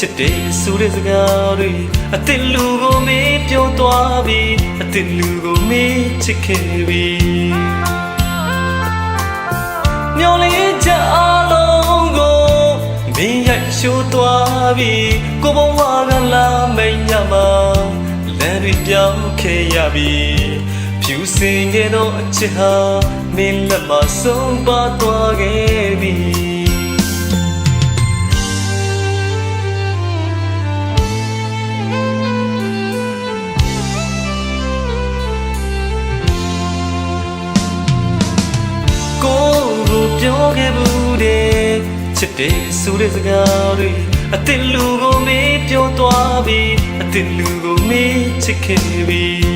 ချစ်တယ်ဆိုတဲ့စကားတွေအစ်စ်လူကိုမေးပြောသွားပြီးအစ်စ်လူကိုမေးချစ်ခဲ့ပြီးမျောလေးချက်အားလုံးကိုမင်းရိုက်ရှိုးသွားပြီးကိုဘဝကလာမိန်ညမှာလမ်းတွေပြောင်းခဲ့ရပြီးဖြူစင်ခဲ့သောအချစ်ဟာမင်းလက်မှာဆုံးပါသွားခဲ့ပြီ ခဲ့ဘူးတဲ့ချစ်တယ်ဆိုတဲ့စကားတွေအစ်စ်လူကိုမေးပြောသွားပြီးအစ်စ်လူကိုမေးချစ်ခဲ့ပြီး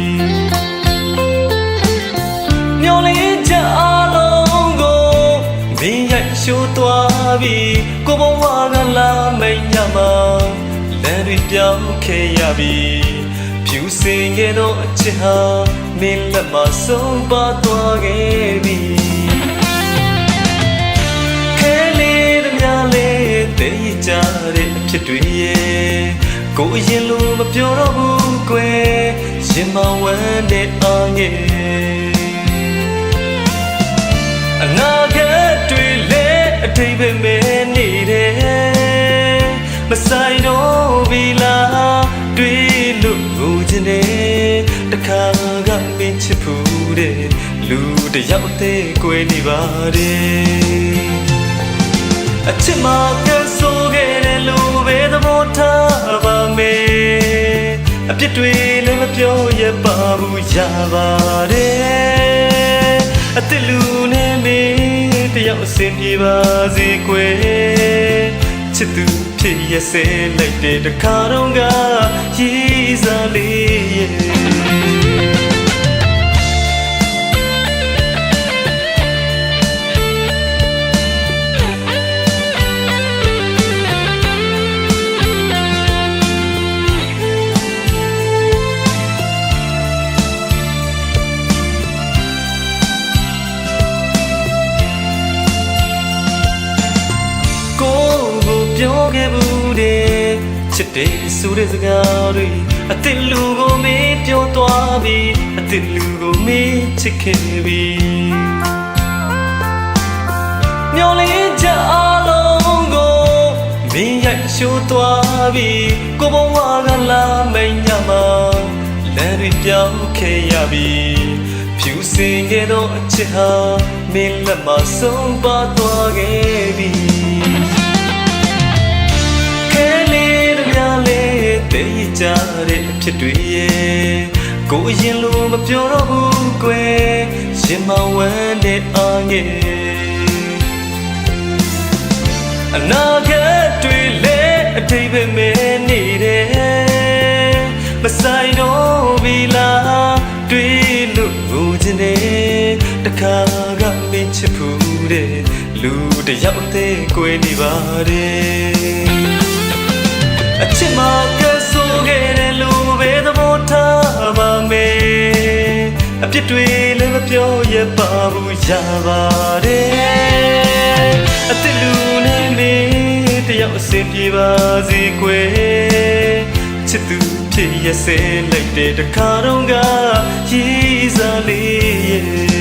မျောလေးချက်အားလုံးကိုမင်းရိုက်ရှိုးသွားပြီးကိုဘဝကလာမိန်ညမှာလမ်းတွေပြောင်းခဲ့ရပြီးဖြူစင်ခဲ့သောအချစ်ဟာမင်းလက်မှာဆုံးပါသွားခဲ့ပြီ ကြတဲ့အဖြစ်တွေရဲ့ကိုယ်ရင်လိုမပြောတော့ဘူးကွယ်ရင်မဝမ်းတဲ့အားငယ်အနာဂတ်တွေလည်းအထိပ္ပယ်မဲ့နေတယ်မဆိုင်တော့ပြီလားတွေ့လို့ငိုချင်တယ်တခါကမင်းချစ်ဖူးတဲ့လူတစ်ယောက်တည်းကွယ်နေပါတယ်အချစ်မကဆိုခဲ့တဲ့ လူပဲသဘောထားပါမယ်အပြစ်တွေလည်းမပြောရပါဘူးရပါတယ်အစ်စ်လူနဲ့မေးတယောက်အစင်ပြေပါစေကွယ်ချစ်သူဖြစ်ရစေလိုက်တဲ့တခါတော့ကရည်စားလေးရဲ့ ခဲ့ဘူးတဲ့ချစ်တယ်ဆိုတဲ့စကားတွေအစ်စ်လူကိုမေးပြောသွားပြီးအစ်စ်လူကိုမေးချစ်ခဲ့ပြီးမျောလေးချက်အားလုံးကိုမင်းရိုက်ရှိုးသွားပြီးကိုဘဝကလာမိန်ညမှာလမ်းတွေပြောင်းခဲ့ရပြီးဖြူစင်ခဲ့သောအချစ်ဟာမင်းလက်မှာဆုံးပါသွားခဲ့ပြီ ကြတဲ့အဖြစ်တွေရဲ့ကိုယ်ရင်လိုမပြောတော့ဘူးကွယ်ရင်မဝမ်းတဲ့အားငယ်အနာဂတ်တွေလည်းအထိပ္ပယ်မဲ့နေတယ်မဆိုင်တော့ပြီလားတွေ့လို့ငိုချင်တယ်တခါကမင်းချစ်ဖူးတဲ့လူတစ်ယောက်တည်းကွယ်နေပါတယ်အချစ်မ အပြစ်တွေလည်းမပြောရပါဘူးရပါတယ်အစ်စ်လူနဲ့မေးတယောက်အစင်ပြေပါစေကွယ်ချစ်သူဖြစ်ရစေလိုက်တဲ့တခါတော့ကရည်စားလေးရဲ့